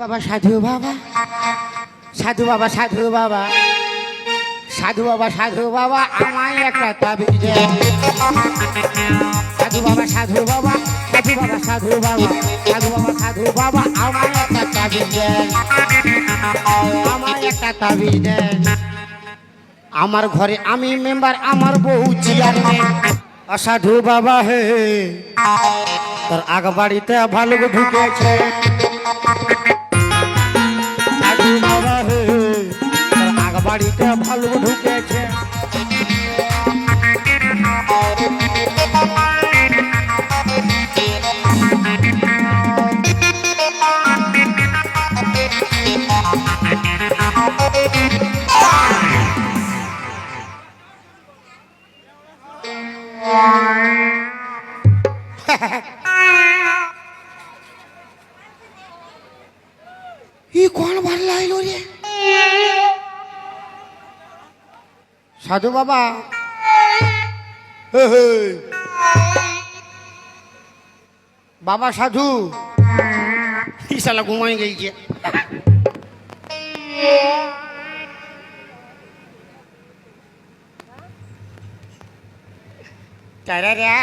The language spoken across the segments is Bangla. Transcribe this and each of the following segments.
বাবা, সাধু বাবা। সাধু বাবা সাধু বাবা। সাধু বাবা সাধু বাবা, আমায় একটা তাবিজ দে। সাধু বাবা সাধু বাবা সাধু বাবা সাধু বাবা সাধু বাবা সাধু বাবা, আমায় একটা তাবিজ দেন আমায় একটা তাবিজ আমার ঘরে আমি মেম্বার, আমার বউ চেয়ারম্যান। অসাধু বাবা হে, তোর আগ বাড়িতে ভালো ঢুকেছে। ভালো ঢুকেছে সাধু বাবা। বাবা সাধু ঘুমাই গেছে টারারা।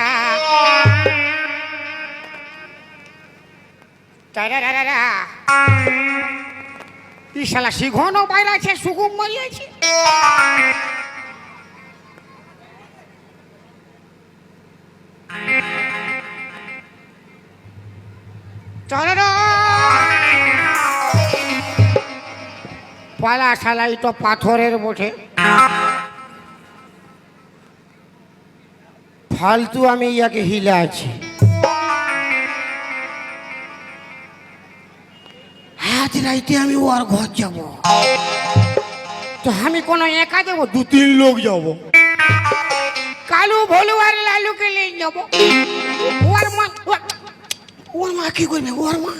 টারারারা। ই শালা শিঘনও বাইরে আছে সুগুম মারিয়েছে পালা শালাই তো পাথরের বটে। ফালতু আমি ইয়াকে হিলে আছি। আজ রাইতে আমি ওর ঘর যাব। তো আমি কোনো একা যাব? দু তিন লোক যাব। কালু ভলু আর লালুকে নিয়ে যাব। ওর মা কি করবে? ওর মা?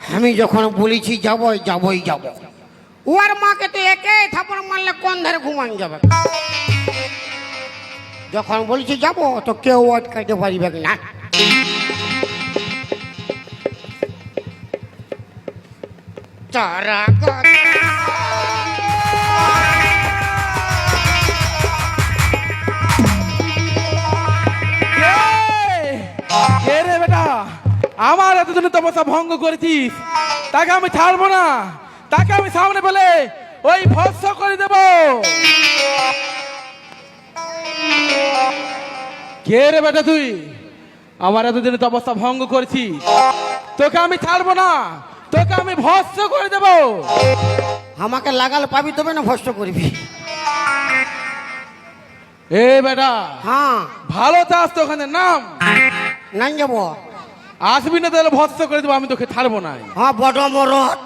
আমি যখন বলেছি যাবই যাবই যাব। ওর মাকে তো একে থাপড় মারলে কোন ধারে ঘুমান যাবে? যখন বলেছি যাব তো কেউ আটকাইতে পারিবে না? তারা আমার এতদিন তপস্যা ভঙ্গ করেছিস। তাকে আমি ছাড়বো না। তাকে আমি সামনে পেলে ওই ভস্য করে দেব। কে রে বেটা তুই? আমার এতদিন তপস্যা ভঙ্গ করেছিস। তোকে আমি ছাড়বো না। তোকে আমি ভস্য করে দেব। আমাকে লাগাল পাবি তবে না ভস্ত করবি। এ বেটা হ্যাঁ। ভালো চাস তো ওখানে নাম। নাই যাব। আসবি না তাহলে ভস্য করে দেবো আমি তোকে ছাড়বো না। হ্যাঁ বড় মরদ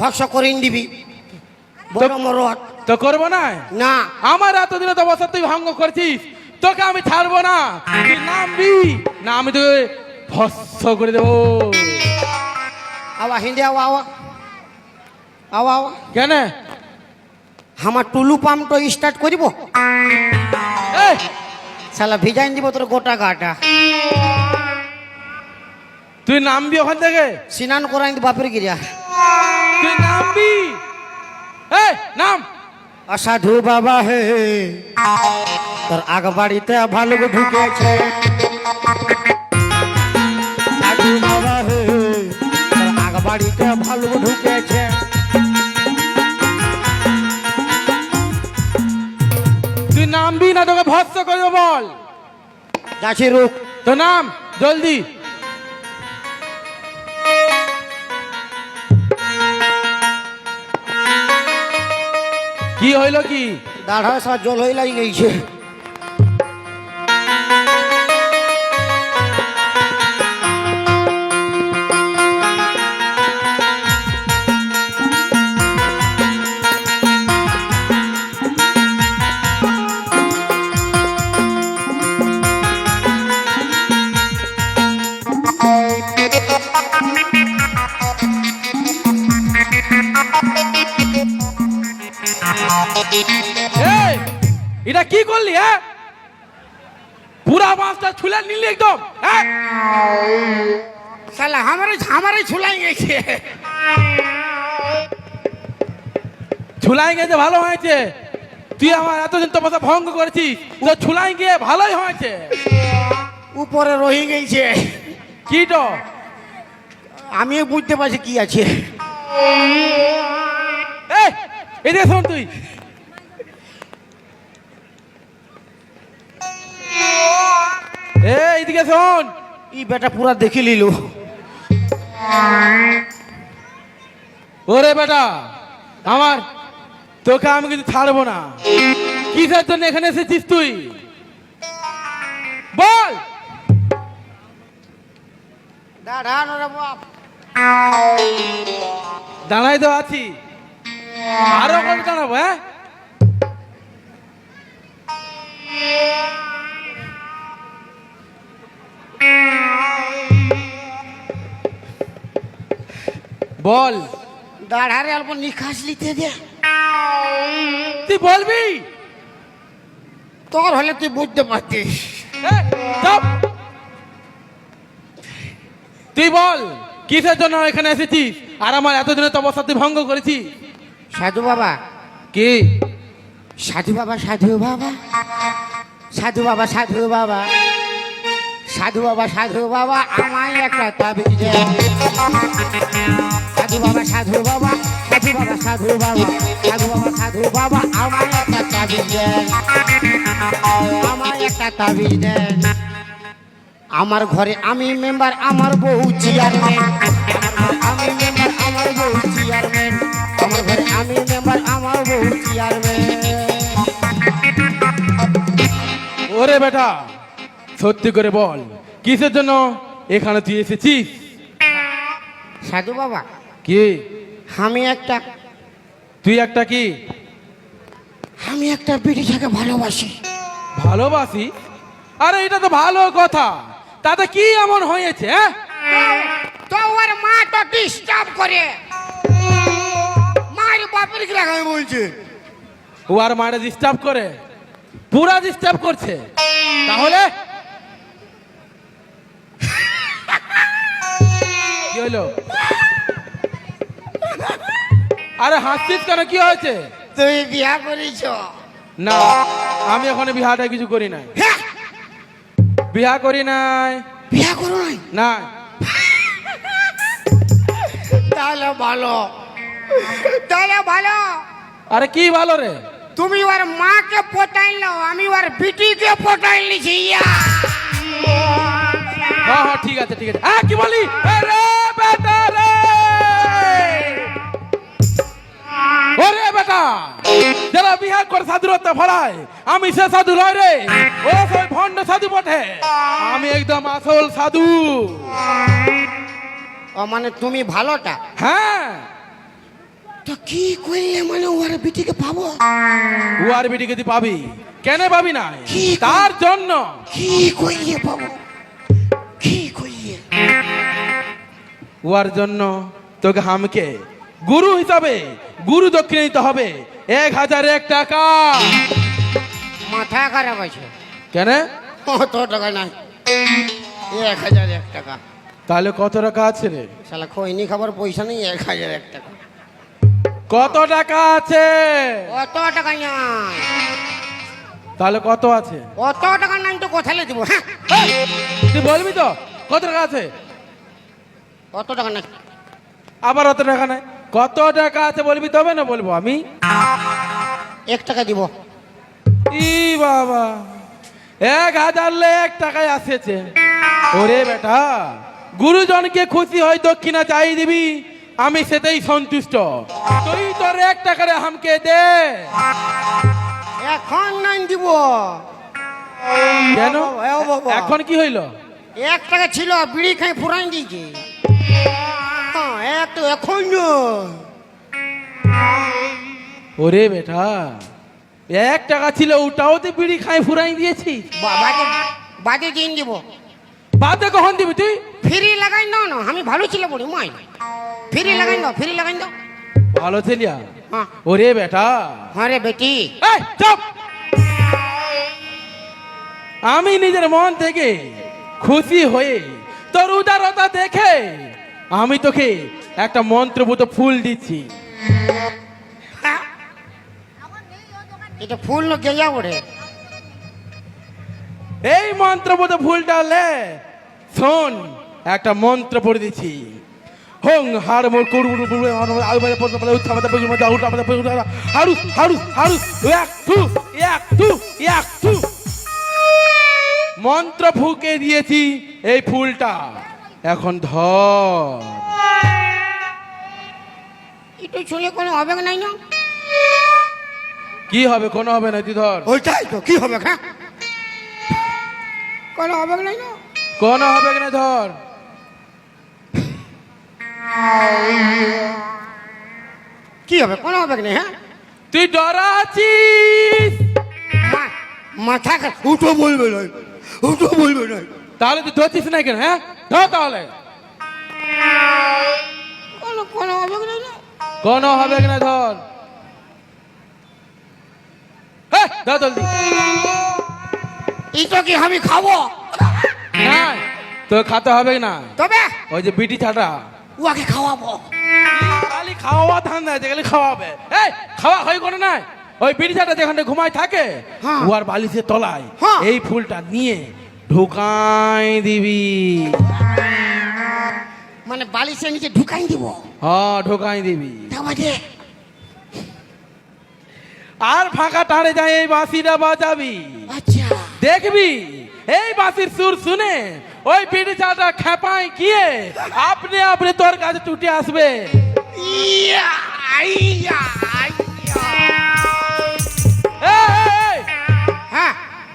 ভস্য করিন দিবি বড় মরদ তো করব না? না। আমার এতদিনে তো অবস্থা তুই ভঙ্গ করছিস তোকে আমি ছাড়বো না। তুই নামবি? না আমি তোকে ভস্য করে দেবো। আওয়া হিন্দি আওয়া আওয়া। আওয়া আওয়া। কেন? আমার টুলু পাম্প তো স্টার্ট করিব? শালা ভিজাইন দিব তোর গোটা গাটা। তুই নামবি ওখান থেকে? স্নান করাই বাপের গিরিয়া। তুই নামবি? এই নাম। অসাধু বাবা হে। তোর আগ বাড়িতে ভালো ঢুকেছে। সাধু বাবা হে তোর আগ বাড়িতে ভালো ঢুকেছে। তুই নামবি না তোকে ভস্য করে দেবো বল। যাচ্ছি রুক। তো নাম? জলদি। কি হইল কি? দাঁড়া সার জল হয়ে লাই গেছে করলি হ্যাঁ? পুরা মাছটা ছুলে নিলি একদম হ্যাঁ? শালা আমারে আমারে ছুলাই গেছে। ছুলাই গেছে ভালো হয়েছে। তুই আমার এতদিন তপস্যা ভঙ্গ করেছিস তো ছুলাই গিয়ে ভালোই হয়েছে। উপরে রহি গেছে। কি তো? আমিও বুঝতে পারছি কি আছে। এই শোন তুই। শোন ই বেটা পুরা দেখে লিল। ওরে বেটা আমার তোকে আমি কিন্তু ছাড়বো না। কিসের জন্য এখানে এসেছিস তুই? বল! দাঁড়াই তো আছি। আরও কত দাঁড়াবো হ্যাঁ? বল। দাঁড়ারে অল্প নিখাস লিতে দে। তুই বলবি? তোর হলে তুই বুঝতে পারতিস। তুই বল কিসের জন্য এখানে এসেছিস? আর আমার এতদিনের তপস্যা তুই ভঙ্গ করেছিস? সাধু বাবা। কি? সাধু বাবা সাধু বাবা। সাধু বাবা সাধু বাবা। সাধু বাবা সাধু বাবা, আমায় একটা তাবিজ দে সাধু বাবা সাধু বাবা সাধু বাবা সাধু বাবা সাধু বাবা সাধু বাবা, আমায় একটা তাবিজ দেন আমায় একটা তাবিজ দেন আমার ঘরে আমি মেম্বার আমার বউ চেয়ারম্যান আমি মেম্বার আমার বউ চেয়ারম্যান আমার ঘরে আমি মেম্বার আমার বউ চেয়ারম্যান ওরে বেটা। সত্যি করে বল কিসের জন্য এখানে তুই এসেছিস? সাধু বাবা। কি? আমি একটা তুই একটা কি? আমি একটা বিড়িটাকে ভালোবাসি। ভালোবাসি? আরে এটা তো ভালো কথা। তাতে কি এমন হয়েছে হ্যাঁ? তো ওর মা তো ডিস্টার্ব করে। মার বাপের কি লাগাই বলছে। ও আর মারে ডিস্টার্ব করে? পুরা ডিস্টার্ব করছে? তাহলে হইল। আরে হাসছিস কেন? কি হয়েছে? তুই বিয়া না আমি এখন বিহাটা কিছু করি নাই। বিহা করি নাই। বিয়া করো নাই? না তাহলে ভালো। তাহলে ভালো। আরে কি ভালো রে? তুমি ওর মাকে পটাইল আমি ওর বিটিকে পটাইল নিছি। ইয়া! হ্যাঁ হ্যাঁ ঠিক আছে ঠিক আছে। হ্যাঁ কি বলি আরে বেটা। যারা বিহার করে সাধুরত্ব ফলায় আমি সে সাধু নয় রে। ও সব ভণ্ড সাধু বটে। আমি একদম আসল সাধু। ও মানে তুমি ভালোটা? হ্যাঁ। তো কি করলে মানে ওর বিটিকে পাবো? উয়ার বেটিকে তুই পাবি? কেন পাবি না? তার জন্য। কি কইয়ে পাবো? কি কইয়ে উয়ার জন্য তোকে হামকে গুরু হিসাবে গুরু দক্ষিণে দিতে হবে। এক হাজার এক টাকা। মাথা খারাপ আছে। কেন? অত টাকা নাই? এক হাজার এক টাকা। তাহলে কত টাকা আছে রে? শালা খৈনি খাবার পয়সা নেই এক হাজার এক টাকা। কত টাকা আছে? অত টাকা নাই? তাহলে কত আছে? অত টাকা নাই তো কোথায় দিব হ্যাঁ? তুই বলবি তো কত টাকা আছে? অত টাকা নাই? আবার অত টাকা নাই। কত টাকা আছে বলবি তবে না বলব আমি? এক টাকা দিব। ই বাবা এক হাজার লে এক টাকায় আসেছে। ওরে বেটা গুরুজনকে খুশি হয় দক্ষিণা চাই দিবি আমি সেটাই সন্তুষ্ট। তুই তোর এক টাকারে হামকে দে। এখন নাই দিব। কেন? এখন কি হইল? এক টাকা ছিল বিড়ি খাই ফুরাই দিয়েছে। এক তো এখন ওরে বেটা এক টাকা ছিল ওটাও তুই বিড়ি খাই ফুরাই দিয়েছি। বা- বাদে দিন দিব বাদে কখন দিবি তুই? ফ্রি লাগাই দাও না আমি ভালো ছিল বলি মাই। ফ্রি লাগাই দাও ফ্রি লাগাই দাও ভালো ছেলিয়া হ্যাঁ। ওরে বেটা। হ্যাঁ রে বেটি। এই, চুপ! আমি নিজের মন থেকে খুশি হয়ে তোর উদারতা দেখে আমি তোকে একটা মন্ত্রভূত ফুল দিচ্ছি? এটা ফুল না গেজা ওঠে এই মন্ত্রভূত ফুলটা লে শোন একটা মন্ত্র পড়ে দিচ্ছি। হং হার মোর করু আলু বাজা পড়তে পারে উঠা হারু হারু হারু এক টু এক টু এক টু মন্ত্র ফুকে দিয়েছি এই ফুলটা। এখন ধর। কোনো হবে নাই না কি হবে কোনো হবে না তুই ধর। ওইটাই তো কি হবে হ্যাঁ? কোনো হবে নাই না কোনো হবে না ধর। কি হবে কোনো হবে না হ্যাঁ? তুই ডরাচ্ছিস মা- মাথা উঠো বলবে না উঠো বলবে না তাহলে তুই ধরছিস না কেন হ্যাঁ? ধর তাহলে। কোনো হবে কোনো ধর। হ্যাঁ, জলদি। এটা কি আমি খাব? না তোর খাতে হবে না তবে? ওই যে বিটি ছাটা। উয়াকে খাওয়াবো। খালি খাওয়া ধান্দা আছে খালি খাওয়াবে। এই খাওয়া হয় কোনো নাই? ওই বিটি ছাটা যেখানে ঘুমায় থাকে হ্যাঁ। উয়ার বালিশের তলায় হ্যাঁ। এই ফুলটা নিয়ে ঢুকাই দিবি। মানে বালিশের নিচে ঢুকাই দিব। হ্যাঁ ঢুকাই দিবি। আর ফাঁকা টাড়ে যায় এই বাঁশিটা বাজাবি। আচ্ছা। দেখবি এই বাঁশির সুর শুনে ওই বিড়ি চাটা খেপায় গিয়ে আপনি আপনি তোর কাছে ছুটে আসবে। ইয়া আইয়া।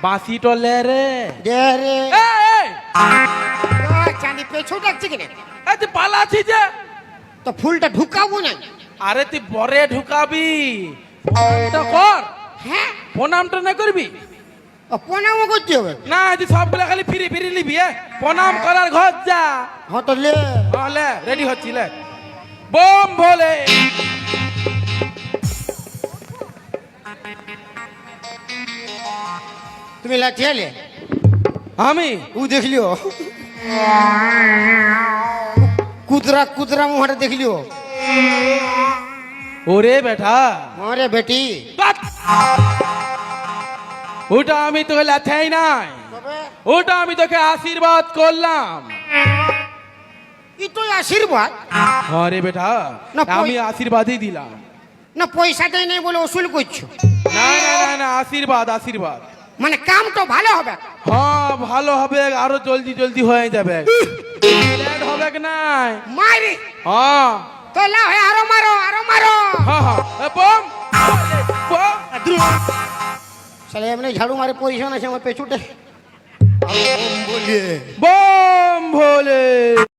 বাঁশি টলে রে। দে রে। এই, চাঁদি পেছু ডাকছে কিনা? এই তুই পালাচ্ছি যে। তো ফুলটা ঢুকাবো না? আরে তুই বরে ঢুকাবি। প্রণামটা কর। হ্যাঁ। প্রণামটা না করবি? ও প্রণামও করতে হবে? না তুই সবগুলো খালি ফিরে ফিরে নিবি প্রণাম করার ঘর যা। হ্যাঁ তো লে। তাহলে রেডি হচ্ছি লে। বোম ভোলে তুমি লাঠিয়ালে আমি? ও দেখলিও। কুদরা কুদরা মুহারে দেখলিও। ওরে বেটা। আরে বেটি! ওটা আমি তোকে লাথাই নাই। ওটা আমি তোকে আশীর্বাদ করলাম। ই তো আশীর্বাদ। আরে বেটা আমি আশীর্বাদই দিলাম। না পয়সা দেয় নেই বলে ওসুল করছ। না না না না আশীর্বাদ আশীর্বাদ। মানে কাম তো ভালো হবে। হ্যাঁ ভালো হবে আরও জলদি জলদি হয়ে যাবে। লেট হবে কি নাই? মারি। হ্যাঁ। তো লাও হে আরও মারো আরও মারো। হ্যাঁ হ্যাঁ। বম। বম। চলে এমনি ঝাড়ু মারে পজিশন আছে আমার পেছুটে বলিয়ে বম ভোলে।